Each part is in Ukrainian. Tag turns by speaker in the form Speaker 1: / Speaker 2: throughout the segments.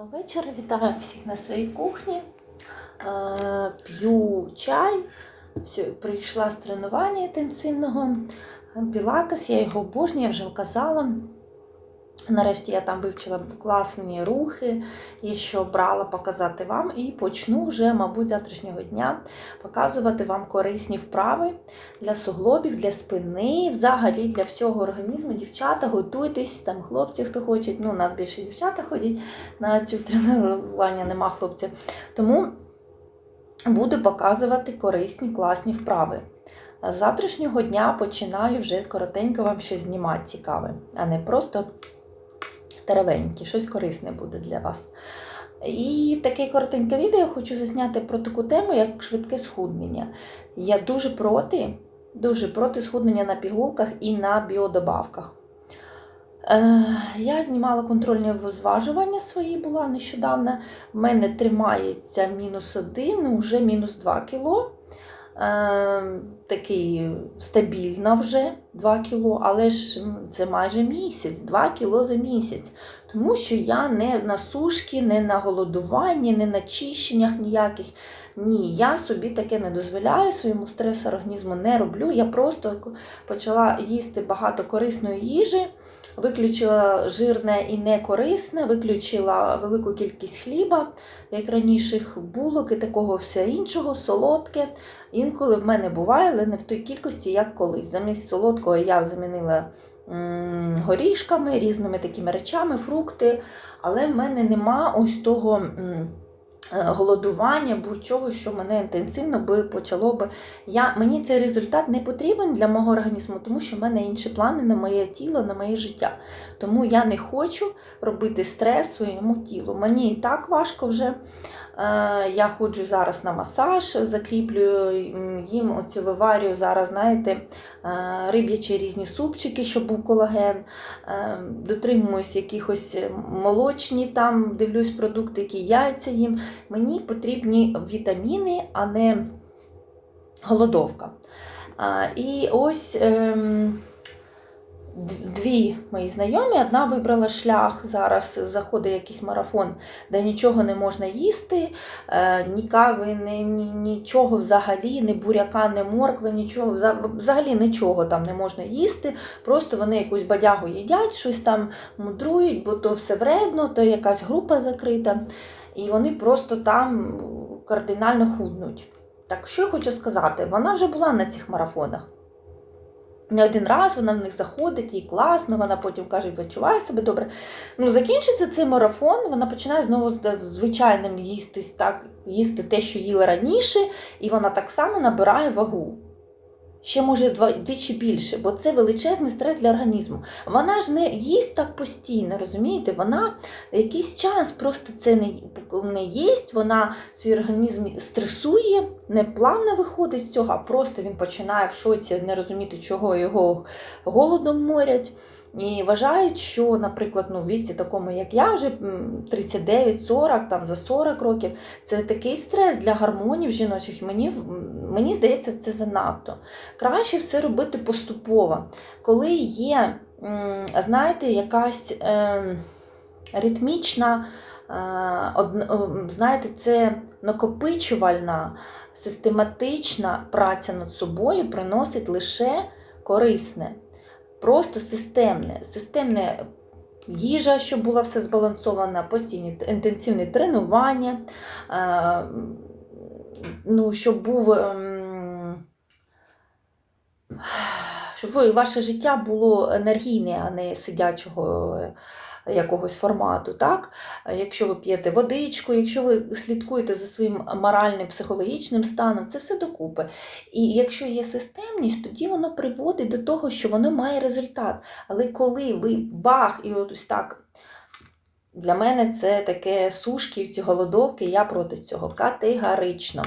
Speaker 1: Доброго вечора, вітаю всіх на своїй кухні. Е, П'ю чай. Все, Прийшла з тренування інтенсивного пілатес, я його обожнюю, я вже казала. Нарешті я там вивчила класні рухи, і що брала показати вам. І почну вже, мабуть, завтрашнього дня показувати вам корисні вправи для суглобів, для спини, взагалі для всього організму. Дівчата, готуйтесь, там хлопці, хто хоче. Ну, у нас більше дівчата ходять на цю тренування, нема хлопців. Тому буду показувати корисні, класні вправи. З завтрашнього дня починаю вже коротенько вам щось знімати цікаве, а не просто теревенькі, щось корисне буде для вас. І таке коротеньке відео я хочу засняти про таку тему, як швидке схуднення. Я дуже проти, дуже проти схуднення на пігулках і на біодобавках. Е, Я знімала контрольне зважування свої була нещодавно. В мене тримається мінус 1, вже мінус 2 кіло. Е, Такий стабільна вже 2 кіло, але ж це майже місяць, 2 кіло за місяць. Тому що я не на сушки, не на голодуванні, не на чищеннях ніяких. Ні, я собі таке не дозволяю, своєму стресу організму не роблю. Я просто почала їсти багато корисної їжі. Виключила жирне і некорисне, виключила велику кількість хліба, як раніше булок і такого все іншого, солодке. Інколи в мене буває, але не в той кількості, як колись. Замість солодкого я замінила горішками, різними такими речами, фрукти. Але в мене нема ось того. М, Голодування, будь-чого, що мене інтенсивно би почало би. Я, Мені цей результат не потрібен для мого організму, тому що в мене інші плани на моє тіло, на моє життя. Тому я не хочу робити стрес своєму тілу. Мені і так важко вже. Я ходжу зараз на масаж, закріплюю їм оцю виварюю зараз, знаєте, риб'ячі різні супчики, щоб був колаген. Дотримуюсь якихось молочні, там дивлюсь продукти, які яйця їм. Мені потрібні вітаміни, а не голодовка. І ось. Дві мої знайомі, одна вибрала шлях, зараз заходить якийсь марафон, де нічого не можна їсти, е, ні кави, ні, нічого взагалі, ні буряка, ні моркви, нічого, взагалі нічого там не можна їсти. Просто вони якусь бадягу їдять, щось там мудрують, бо то все вредно, то якась група закрита. І вони просто там кардинально худнуть. Так що я хочу сказати, вона вже була на цих марафонах. Не один раз вона в них заходить, їй класно, вона потім каже, відчуває себе добре. Ну, Закінчиться цей марафон, вона починає знову з звичайним їсти, так, їсти те, що їла раніше, і вона так само набирає вагу. Ще може двічі більше, бо це величезний стрес для організму. Вона ж не їсть так постійно, розумієте? Вона якийсь час просто це не не їсть, вона свій організм стресує, не плавно виходить з цього, а просто він починає в шоці не розуміти, чого його голодом морять. І вважають, що, наприклад, ну, віці такому, як я, вже 39-40, там за 40 років, це такий стрес для гармонів жіночих. Мені мені здається, це занадто. Краще все робити поступово. Коли є, знаєте, якась е, ритмічна, е, знаєте, це накопичувальна, систематична праця над собою приносить лише корисне просто системне. Системне їжа, щоб була все збалансована, постійні інтенсивні тренування, е, ну, щоб був. Щоб ваше життя було енергійне, а не сидячого якогось формату. так? Якщо ви п'єте водичку, якщо ви слідкуєте за своїм моральним, психологічним станом, це все докупи. І якщо є системність, тоді воно приводить до того, що воно має результат. Але коли ви бах, і ось так. Для мене це таке сушки, голодовки, я проти цього категорично.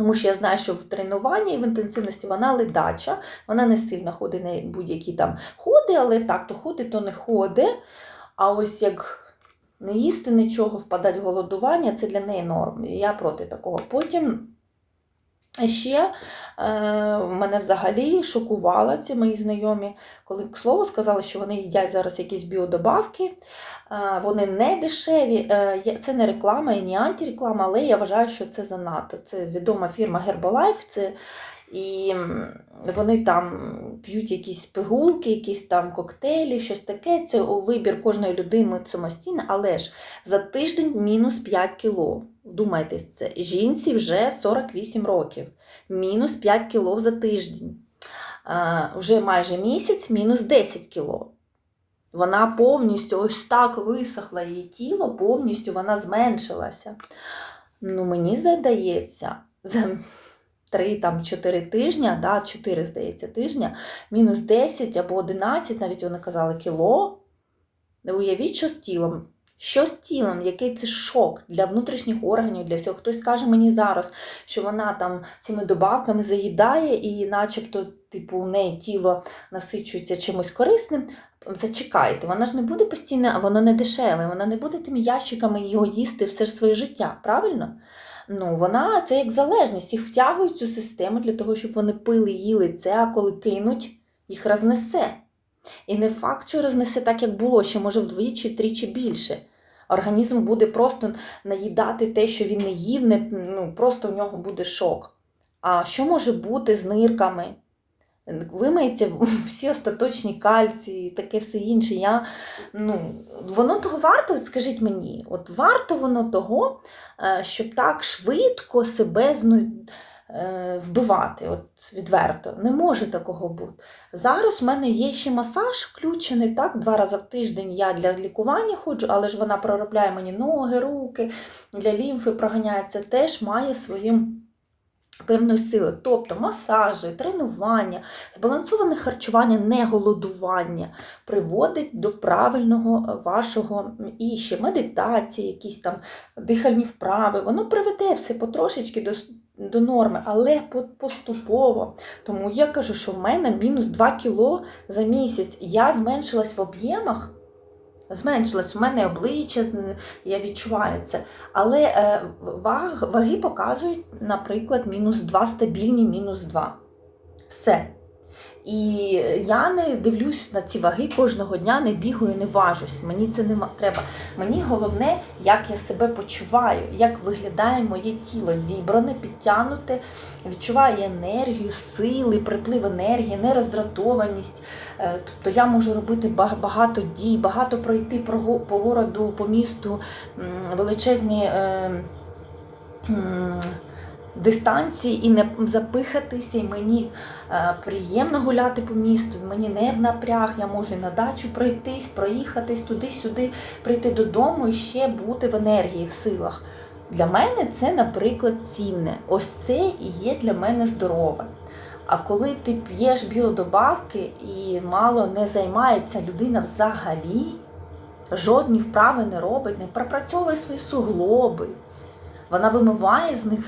Speaker 1: Тому що я знаю, що в тренуванні і в інтенсивності вона ледача, вона не сильно ходить на будь-які там ходи, але так, то ходить, то не ходить. А ось як не їсти нічого, впадати в голодування, це для неї норм. Я проти такого. Потім ще е, мене взагалі шокувало ці мої знайомі, коли, к слову, сказали, що вони їдять зараз якісь біодобавки. Е, вони не дешеві. Е, це не реклама і не антиреклама, але я вважаю, що це занадто. Це відома фірма Herbalife. Це, і вони там п'ють якісь пигулки, якісь там коктейлі, щось таке. Це вибір кожної людини самостійно, але ж за тиждень мінус 5 кіло. Вдумайтесь, це жінці вже 48 років, мінус 5 кіло за тиждень. Вже майже місяць мінус 10 кіло. Вона повністю ось так висохла її тіло, повністю вона зменшилася. Ну, мені здається, за 3-4 тижня, да, 4, здається, тижня, мінус 10 або 11, навіть вони казали, кіло. Уявіть, що з тілом. Що з тілом, який це шок для внутрішніх органів, для всього. Хтось скаже мені зараз, що вона там цими добавками заїдає, і начебто, типу, у неї тіло насичується чимось корисним. Зачекайте, вона ж не буде постійно, а воно не дешеве, вона не буде тими ящиками його їсти все ж своє життя, правильно? Ну, вона це як залежність, їх втягують в цю систему для того, щоб вони пили, їли це, а коли кинуть, їх рознесе. І не факт, що рознесе так, як було, ще може вдвічі, тричі більше. Організм буде просто наїдати те, що він не їв, не, ну, просто в нього буде шок. А що може бути з нирками? Вимиється всі остаточні кальції таке все інше. Я, ну, воно того варто, от скажіть мені, от варто воно того, е, щоб так швидко себе е, вбивати, от відверто. Не може такого бути. Зараз в мене є ще масаж включений, так, два рази в тиждень я для лікування ходжу, але ж вона проробляє мені ноги, руки, для лімфи проганяє. Це теж має свою певну силу. Тобто масажі, тренування, збалансоване харчування, не голодування приводить до правильного вашого і ще медитації, якісь там дихальні вправи. Воно приведе все потрошечки до, до норми, але поступово. Тому я кажу, що в мене мінус 2 кіло за місяць. Я зменшилась в об'ємах. Зменшилась у мене обличчя, я відчуваю це. Але е, ваг, ваги показують, наприклад, мінус 2, стабільні мінус 2. Все. І я не дивлюсь на ці ваги кожного дня, не бігаю, не важусь. Мені це не треба. Мені головне, як я себе почуваю, як виглядає моє тіло, зібране, підтягнуте, відчуваю енергію, сили, приплив енергії, нероздратованість. Е, Тобто я можу робити ба- багато дій, багато пройти по го- по городу, по місту, величезні. Дистанції і не запихатися, і мені е, приємно гуляти по місту, мені не в напряг, я можу на дачу пройтись, проїхатись туди-сюди, прийти додому і ще бути в енергії, в силах. Для мене це, наприклад, цінне. Ось це і є для мене здорове. А коли ти п'єш біодобавки і мало не займається людина взагалі, жодні вправи не робить, не пропрацьовує свої суглоби, вона вимиває з них